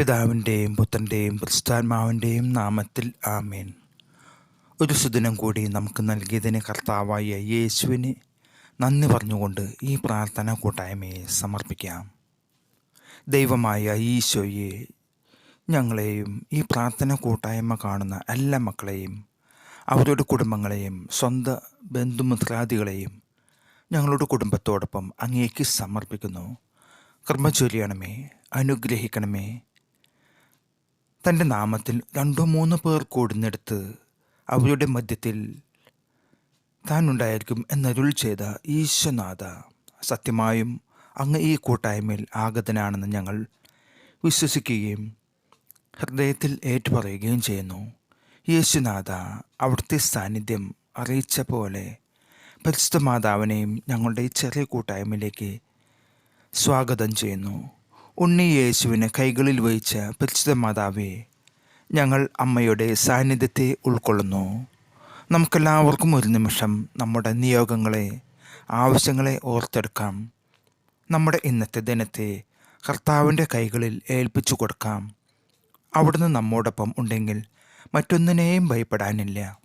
പിതാവിന്റെയും പുത്രന്റെയും ക്രിസ്താത്മാവിന്റെയും നാമത്തിൽ ആമേൻ. ഒരു സുദിനം കൂടി നമുക്ക് നൽകിയതിന് കർത്താവായ യേശുവിന് നന്ദി പറഞ്ഞുകൊണ്ട് ഈ പ്രാർത്ഥന കൂട്ടായ്മയെ സമർപ്പിക്കാം. ദൈവമായ ഈശോയെ ഞങ്ങളെയും ഈ പ്രാർത്ഥന കൂട്ടായ്മ കാണുന്ന എല്ലാ മക്കളെയും അവരുടെ കുടുംബങ്ങളെയും സ്വന്തം ബന്ധുമിത്രാദികളെയും ഞങ്ങളുടെ കുടുംബത്തോടൊപ്പം അങ്ങേക്ക് സമർപ്പിക്കുന്നു. കർമ്മ ചൊല്ലിയണമേ അനുഗ്രഹിക്കണമേ തന്റെ നാമത്തിൽ രണ്ടോ മൂന്നോ പേർ കൂടുന്നെടുത്ത് അവരുടെ മധ്യത്തിൽ താൻ ഉണ്ടായിരിക്കും എന്നരുൾ ചെയ്ത ഈശ്വനാഥ. സത്യമായും അങ്ങ് ഈ കൂട്ടായ്മയിൽ ആഗതനാണെന്ന് ഞങ്ങൾ വിശ്വസിക്കുകയും ഹൃദയത്തിൽ ഏറ്റുപറയുകയും ചെയ്യുന്നു. യേശുനാഥ അവിടുത്തെ സാന്നിധ്യം അറിയിച്ച പോലെ പരിശുദ്ധ മാതാവിനെയും ഞങ്ങളുടെ ഈ ചെറിയ കൂട്ടായ്മയിലേക്ക് സ്വാഗതം ചെയ്യുന്നു. ഉണ്ണി യേശുവിനെ കൈകളിൽ വഹിച്ച പരിശുദ്ധ മാതാവേ ഞങ്ങൾ അമ്മയുടെ സാന്നിധ്യത്തെ ഉൾക്കൊള്ളുന്നു. നമുക്കെല്ലാവർക്കും ഒരു നിമിഷം നമ്മുടെ നിയോഗങ്ങളെ ആവശ്യങ്ങളെ ഓർത്തെടുക്കാം. നമ്മുടെ ഇന്നത്തെ ദിനത്തെ കർത്താവിന്റെ കൈകളിൽ ഏൽപ്പിച്ചു കൊടുക്കാം. അവിടുന്ന് നമ്മോടൊപ്പം ഉണ്ടെങ്കിൽ മറ്റൊന്നിനെയും ഭയപ്പെടാനില്ല.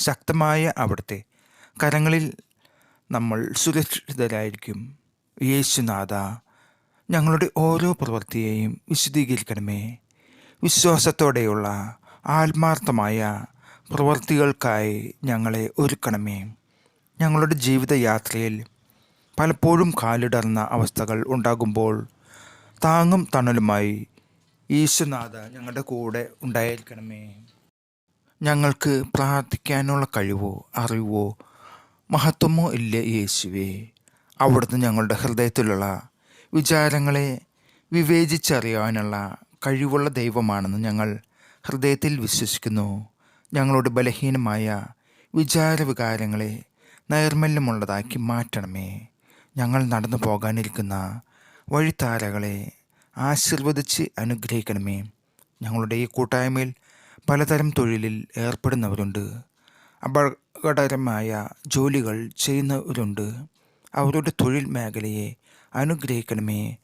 ശക്തമായ അവിടുത്തെ കരങ്ങളിൽ നമ്മൾ സുരക്ഷിതരായിരിക്കും. യേശുനാഥ ഞങ്ങളുടെ ഓരോ പ്രവൃത്തിയെയും വിശദീകരിക്കണമേ. വിശ്വാസത്തോടെയുള്ള ആത്മാർത്ഥമായ പ്രവൃത്തികൾക്കായി ഞങ്ങളെ ഒരുക്കണമേ. ഞങ്ങളുടെ ജീവിതയാത്രയിൽ പലപ്പോഴും കാലിടർന്ന അവസ്ഥകൾ ഉണ്ടാകുമ്പോൾ താങ്ങും തണലുമായി ഈശ്വനാഥ ഞങ്ങളുടെ കൂടെ ഉണ്ടായിരിക്കണമേ. ഞങ്ങൾക്ക് പ്രാർത്ഥിക്കാനുള്ള കഴിവോ അറിവോ മഹത്വമോ ഇല്ല യേശുവേ. അവിടുന്ന് ഞങ്ങളുടെ ഹൃദയത്തിലുള്ള വിചാരങ്ങളെ വിവേചിച്ചറിയാനുള്ള കഴിവുള്ള ദൈവമാണെന്ന് ഞങ്ങൾ ഹൃദയത്തിൽ വിശ്വസിക്കുന്നു. ഞങ്ങളുടെ ബലഹീനമായ വിചാരവികാരങ്ങളെ നൈർമല്യമുള്ളതാക്കി മാറ്റണമേ. ഞങ്ങൾ നടന്നു പോകാനിരിക്കുന്ന വഴിത്താരകളെ ആശീർവദിച്ച് അനുഗ്രഹിക്കണമേ. ഞങ്ങളുടെ ഈ കൂട്ടായ്മയിൽ പലതരം തൊഴിലിൽ ഏർപ്പെടുന്നവരുണ്ട്. അപകടകരമായ ജോലികൾ ചെയ്യുന്നവരുണ്ട്. അവരുടെ തൊഴിൽ മേഖലയെ അനുഗ്രഹിക്കണമേ.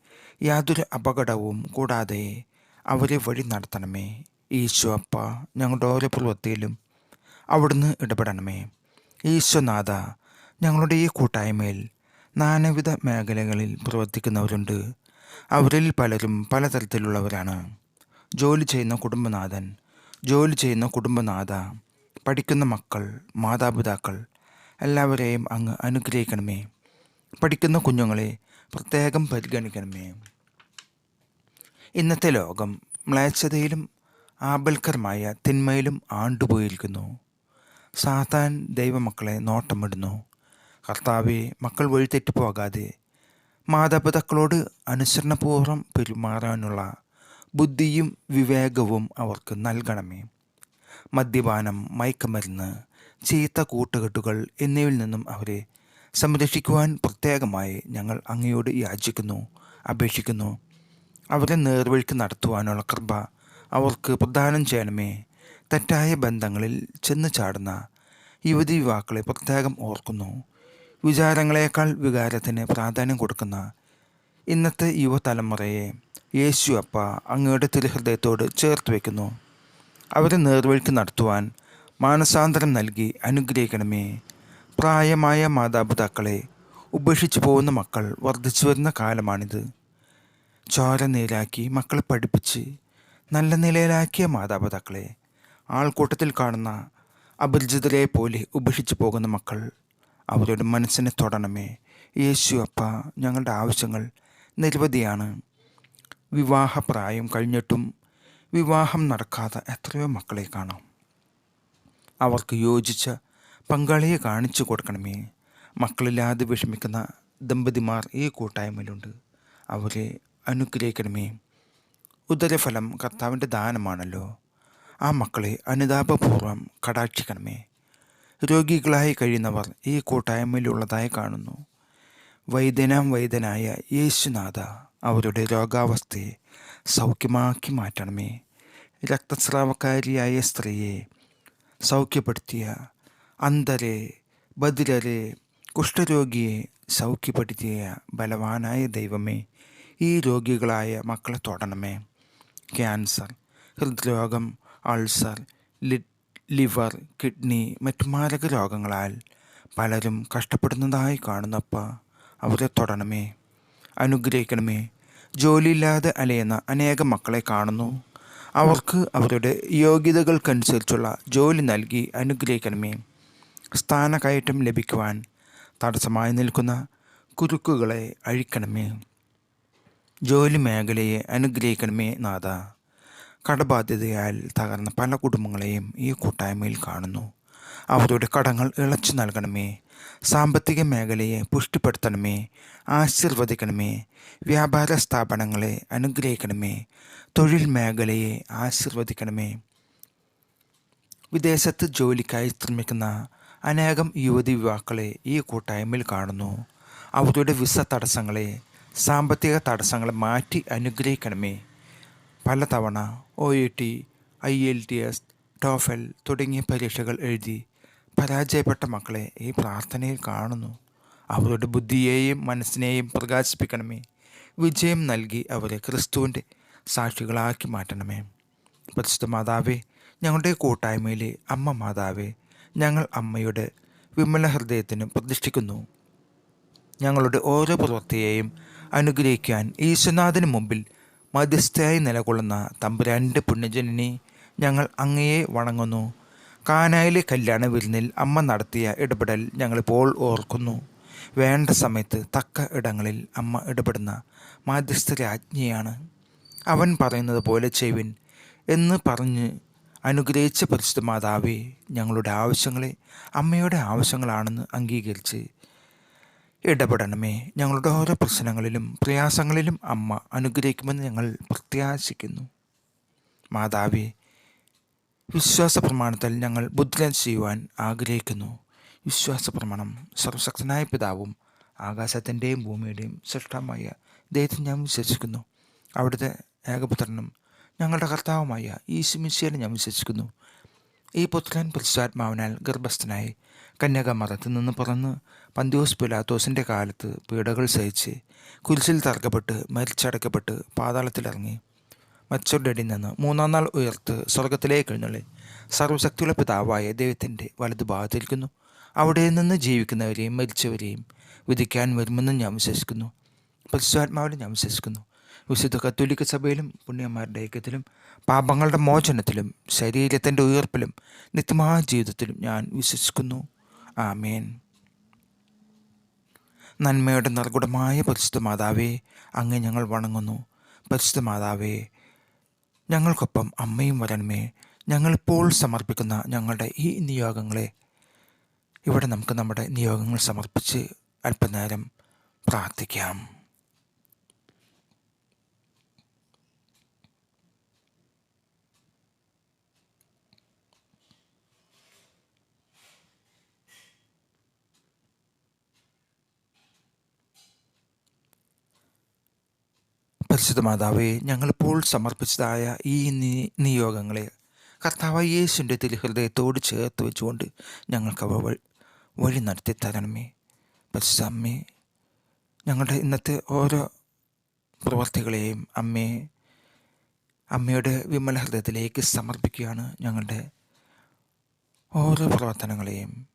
യാതൊരു അപകടവും കൂടാതെ അവരെ വഴി നടത്തണമേ. ഈശോ അപ്പ ഞങ്ങളുടെ ഓരോ പ്രവൃത്തിയിലും അവിടുന്ന് ഇടപെടണമേ. ഈശോനാഥ ഞങ്ങളുടെ ഈ കൂട്ടായ്മയിൽ നാനാവിധ മേഖലകളിൽ പ്രവർത്തിക്കുന്നവരുണ്ട്. അവരിൽ പലരും പലതരത്തിലുള്ളവരാണ്. ജോലി ചെയ്യുന്ന കുടുംബനാഥൻ ജോലി ചെയ്യുന്ന കുടുംബനാഥ പഠിക്കുന്ന മക്കൾ മാതാപിതാക്കൾ എല്ലാവരെയും അങ്ങ് അനുഗ്രഹിക്കണമേ. പഠിക്കുന്ന കുഞ്ഞുങ്ങളെ പ്രത്യേകം പരിഗണിക്കണമേ ഇന്നത്തെ ലോകം മ്ലേച്ഛതയിലും ആബൽക്കരമായ തിന്മയിലും ആണ്ടുപോയിരിക്കുന്നു. സാത്താൻ ദൈവമക്കളെ നോട്ടമിടുന്നു. കർത്താവെ മക്കൾ വഴിതെറ്റി പോകാതെ മാതാപിതാക്കളോട് അനുസരണപൂർവം പെരുമാറാനുള്ള ബുദ്ധിയും വിവേകവും അവർക്ക് നൽകണമേ. മദ്യപാനം മയക്കുമരുന്ന് ചീത്ത കൂട്ടുകെട്ടുകൾ എന്നിവയിൽ നിന്നും അവരെ സംരക്ഷിക്കുവാൻ പ്രത്യേകമായി ഞങ്ങൾ അങ്ങയോട് യാചിക്കുന്നു അപേക്ഷിക്കുന്നു. അവരെ നേർവഴിക്ക് നടത്തുവാനുള്ള കൃപ അവർക്ക് പ്രദാനം ചെയ്യണമേ. തെറ്റായ ബന്ധങ്ങളിൽ ചെന്ന് ചാടുന്ന യുവതി യുവാക്കളെ പ്രത്യേകം ഓർക്കുന്നു. വിചാരങ്ങളെക്കാൾ വികാരത്തിന് പ്രാധാന്യം കൊടുക്കുന്ന ഇന്നത്തെ യുവതലമുറയെ യേശു അപ്പ അങ്ങയുടെ തിരുഹൃദയത്തോട് ചേർത്ത് വയ്ക്കുന്നു അവരെ നേർവഴിക്ക് നടത്തുവാൻ മാനസാന്തരം നൽകി അനുഗ്രഹിക്കണമേ. പ്രായമായ മാതാപിതാക്കളെ ഉപേക്ഷിച്ചു പോകുന്ന മക്കൾ വർദ്ധിച്ചു വരുന്ന കാലമാണിത്. ചോര നേരാക്കി മക്കളെ പഠിപ്പിച്ച് നല്ല നിലയിലാക്കിയ മാതാപിതാക്കളെ ആൾക്കൂട്ടത്തിൽ കാണുന്ന അപരിചിതരെ പോലെ ഉപേക്ഷിച്ചു പോകുന്ന മക്കൾ അവരുടെ മനസ്സിനെ തൊടണമേ. യേശു അപ്പ ഞങ്ങളുടെ ആവശ്യങ്ങൾ നിരവധിയാണ്. വിവാഹപ്രായം കഴിഞ്ഞിട്ടും വിവാഹം നടക്കാതെ എത്രയോ മക്കളെ കാണാം. അവർക്ക് യോജിച്ച പങ്കാളിയെ കാണിച്ചു കൊടുക്കണമേ. മക്കളില്ലാതെ വിഷമിക്കുന്ന ദമ്പതിമാർ ഈ കൂട്ടായ്മയിലുണ്ട്. അവരെ അനുഗ്രഹിക്കണമേ. ഉദരഫലം കർത്താവിന്റെ ദാനമാണല്ലോ. ആ മക്കളെ അനുതാപപൂർവം കടാക്ഷിക്കണമേ. രോഗികളായി കഴിയുന്നവർ ഈ കൂട്ടായ്മയിലുള്ളതായി കാണുന്നു. വൈദ്യനാം വൈദ്യനായ യേശുനാഥ അവരുടെ രോഗാവസ്ഥയെ സൗഖ്യമാക്കി മാറ്റണമേ. രക്തസ്രാവക്കാരിയായ സ്ത്രീയെ സൗഖ്യപ്പെടുത്തിയ അന്ധരെ ബദിരരെ കുഷ്ഠരോഗിയെ സൗഖ്യപ്പെടുത്തിയ ബലവാനായ ദൈവമേ ഈ രോഗികളായ മക്കളെ തൊടണമേ. ക്യാൻസർ ഹൃദ്രോഗം അൾസർ ലിവർ കിഡ്നി മറ്റു മാരക രോഗങ്ങളാൽ പലരും കഷ്ടപ്പെടുന്നതായി കാണുന്നപ്പ അവരെ തൊടണമേ. അനുഗ്രഹിക്കണമേ. ജോലിയില്ലാതെ അലയുന്ന അനേകം മക്കളെ കാണുന്നു. അവർക്ക് അവരുടെ യോഗ്യതകൾക്കനുസരിച്ചുള്ള ജോലി നൽകി അനുഗ്രഹിക്കണമേ. സ്ഥാനകയറ്റം ലഭിക്കുവാൻ തടസ്സമായി നിൽക്കുന്ന കുരുക്കുകളെ അഴിക്കണമേ. ജോലി മേഖലയെ അനുഗ്രഹിക്കണമേ നാഥ. കടബാധ്യതയാൽ തകർന്ന പല കുടുംബങ്ങളെയും ഈ കൂട്ടായ്മയിൽ കാണുന്നു. അവരുടെ കടങ്ങൾ ഇളച്ചു നൽകണമേ. സാമ്പത്തിക മേഖലയെ പുഷ്ടിപ്പെടുത്തണമേ. ആശീർവദിക്കണമേ. വ്യാപാര സ്ഥാപനങ്ങളെ അനുഗ്രഹിക്കണമേ. തൊഴിൽ മേഖലയെ ആശീർവദിക്കണമേ. വിദേശത്ത് ജോലിക്കായി ശ്രമിക്കുന്ന അനേകം യുവതി യുവാക്കളെ ഈ കൂട്ടായ്മയിൽ കാണുന്നു. അവരുടെ വിസ തടസ്സങ്ങളെ സാമ്പത്തിക തടസ്സങ്ങളെ മാറ്റി അനുഗ്രഹിക്കണമേ. പലതവണ O E T I L T S TOEFL തുടങ്ങിയ പരീക്ഷകൾ എഴുതി പരാജയപ്പെട്ട മക്കളെ ഈ പ്രാർത്ഥനയിൽ കാണുന്നു. അവരുടെ ബുദ്ധിയെയും മനസ്സിനെയും പ്രകാശിപ്പിക്കണമേ. വിജയം നൽകി അവരെ ക്രിസ്തുവിന്റെ സാക്ഷികളാക്കി മാറ്റണമേ. പരിശുദ്ധ മാതാവേ ഞങ്ങളുടെ കൂട്ടായ്മയിലെ അമ്മ മാതാവേ ഞങ്ങൾ അമ്മയുടെ വിമല ഹൃദയത്തിന് പ്രതിഷ്ഠിക്കുന്നു. ഞങ്ങളുടെ ഓരോ പ്രവൃത്തിയെയും അനുഗ്രഹിക്കാൻ ഈശ്വനാഥന് മുമ്പിൽ മധ്യസ്ഥയായി നിലകൊള്ളുന്ന തമ്പുരാന്റെ പുണ്യജനനെ ഞങ്ങൾ അങ്ങയെ വണങ്ങുന്നു. കാനായിലെ കല്യാണ വിരുന്നിൽ അമ്മ നടത്തിയ ഇടപെടൽ ഞങ്ങളിപ്പോൾ ഓർക്കുന്നു. വേണ്ട സമയത്ത് തക്ക ഇടങ്ങളിൽ അമ്മ ഇടപെടുന്ന മാധ്യസ്ഥ രാജ്ഞിയാണ് അവൻ പറയുന്നത് പോലെ ചെവിൻ എന്ന് പറഞ്ഞ് അനുഗ്രഹിച്ച പരിശുദ്ധ മാതാവേ ഞങ്ങളുടെ ആവശ്യങ്ങളെ അമ്മയുടെ ആവശ്യങ്ങളാണെന്ന് അംഗീകരിച്ച് ഇടപെടണമേ. ഞങ്ങളുടെ ഓരോ പ്രശ്നങ്ങളിലും പ്രയാസങ്ങളിലും അമ്മ അനുഗ്രഹിക്കുമെന്ന് ഞങ്ങൾ പ്രത്യാശിക്കുന്നു. മാതാവേ വിശ്വാസ പ്രമാണത്തിൽ ഞങ്ങൾ ബുദ്ധൻ ചെയ്യുവാൻ ആഗ്രഹിക്കുന്നു. വിശ്വാസ പ്രമാണം സർവശക്തനായ പിതാവും ആകാശത്തിന്റെയും ഭൂമിയുടെയും സൃഷ്ടമായ ദൈവത്തിൽ ഞാൻ വിശ്വസിക്കുന്നു. അവിടുത്തെ ഏകപുത്രനും ഞങ്ങളുടെ കർത്താവുമായ ഈ സിമിശിയെ ഞാൻ വിശ്വസിക്കുന്നു. ഈ പുത്രൻ പരിശുദ്ധാത്മാവിനാൽ ഗർഭസ്ഥനായി കന്യാകമറത്തിൽ നിന്ന് പറന്ന് പന്തിയോസ് പിലാത്തോസിന്റെ കാലത്ത് പീഡകൾ സഹിച്ച് കുരിശിൽ തറക്കപ്പെട്ട് മരിച്ചടക്കപ്പെട്ട് പാതാളത്തിലിറങ്ങി. മച്ചരുടെ അടി നിന്ന് മൂന്നാം നാൾ ഉയർത്ത് സ്വർഗത്തിലേക്ക് എഴുന്നള്ളി. സർവശക്തിയുള്ള പിതാവായ ദൈവത്തിന്റെ വലതുഭാഗത്തിരിക്കുന്നു അവിടെ നിന്ന് ജീവിക്കുന്നവരെയും മരിച്ചവരെയും വിധിക്കാൻ വരുമെന്ന് ഞാൻ വിശ്വസിക്കുന്നു. പുരുഷാത്മാവിനെ ഞാൻ വിശ്വസിക്കുന്നു. വിശുദ്ധ കത്തോലിക്ക സഭയിലും പുണ്യന്മാരുടെ ഐക്യത്തിലും പാപങ്ങളുടെ മോചനത്തിലും ശരീരത്തിന്റെ ഉയർപ്പിലും നിത്യമായ ജീവിതത്തിലും ഞാൻ വിശ്വസിക്കുന്നു. ആമേൻ. നന്മയുടെ നിർഗുണമായ പരിശുദ്ധ മാതാവേ അങ്ങ് ഞങ്ങൾ വണങ്ങുന്നു. പരിശുദ്ധ മാതാവേ ഞങ്ങൾക്കൊപ്പം അമ്മയും വരണമേ. ഞങ്ങളിപ്പോൾ സമർപ്പിക്കുന്ന ഞങ്ങളുടെ ഈ നിയോഗങ്ങളെ ഇവിടെ നമുക്ക് നമ്മുടെ നിയോഗങ്ങൾ സമർപ്പിച്ച് അല്പനേരം പ്രാർത്ഥിക്കാം. പരിശുദ്ധ മാതാവേ ഞങ്ങളിപ്പോൾ സമർപ്പിച്ചതായ ഈ നിയോഗങ്ങളെ കർത്താവ് യേശുവിന്റെ തിരുഹൃദയത്തോട് ചേർത്ത് വെച്ചുകൊണ്ട് ഞങ്ങൾക്ക് അവ വഴി നടത്തി തരണമേ. പരിശുദ്ധ അമ്മേ ഞങ്ങളുടെ ഇന്നത്തെ ഓരോ പ്രവർത്തികളെയും അമ്മയെ അമ്മയുടെ വിമല ഹൃദയത്തിലേക്ക് സമർപ്പിക്കുകയാണ് ഞങ്ങളുടെ ഓരോ പ്രവർത്തനങ്ങളെയും.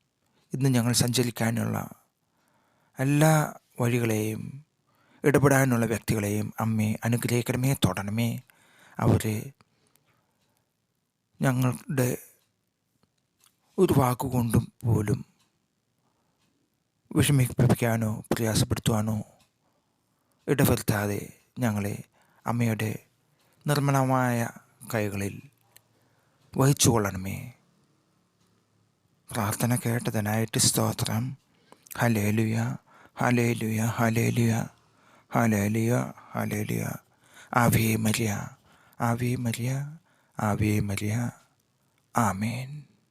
ഇന്ന് ഞങ്ങൾ സഞ്ചരിക്കാനുള്ള എല്ലാ വഴികളെയും ഇടപെടാനുള്ള വ്യക്തികളെയും അമ്മേ അനുഗ്രഹിക്കണമേ തൊടണമേ. അവർ ഞങ്ങളുടെ ഒരു വാക്കുകൊണ്ടും പോലും വിഷമിപ്പിക്കാനോ പ്രയാസപ്പെടുത്തുവാനോ ഇടവരുത്താതെ ഞങ്ങളെ അമ്മയുടെ നിർമ്മലമായ കൈകളിൽ വഹിച്ചു കൊള്ളണമേ പ്രാർത്ഥന കേട്ടതിനായിട്ട് സ്തോത്രം. Hallelujah hallelujah hallelujah Hallelujah, hallelujah. Ave Maria, Ave Maria, Ave Maria. Amen.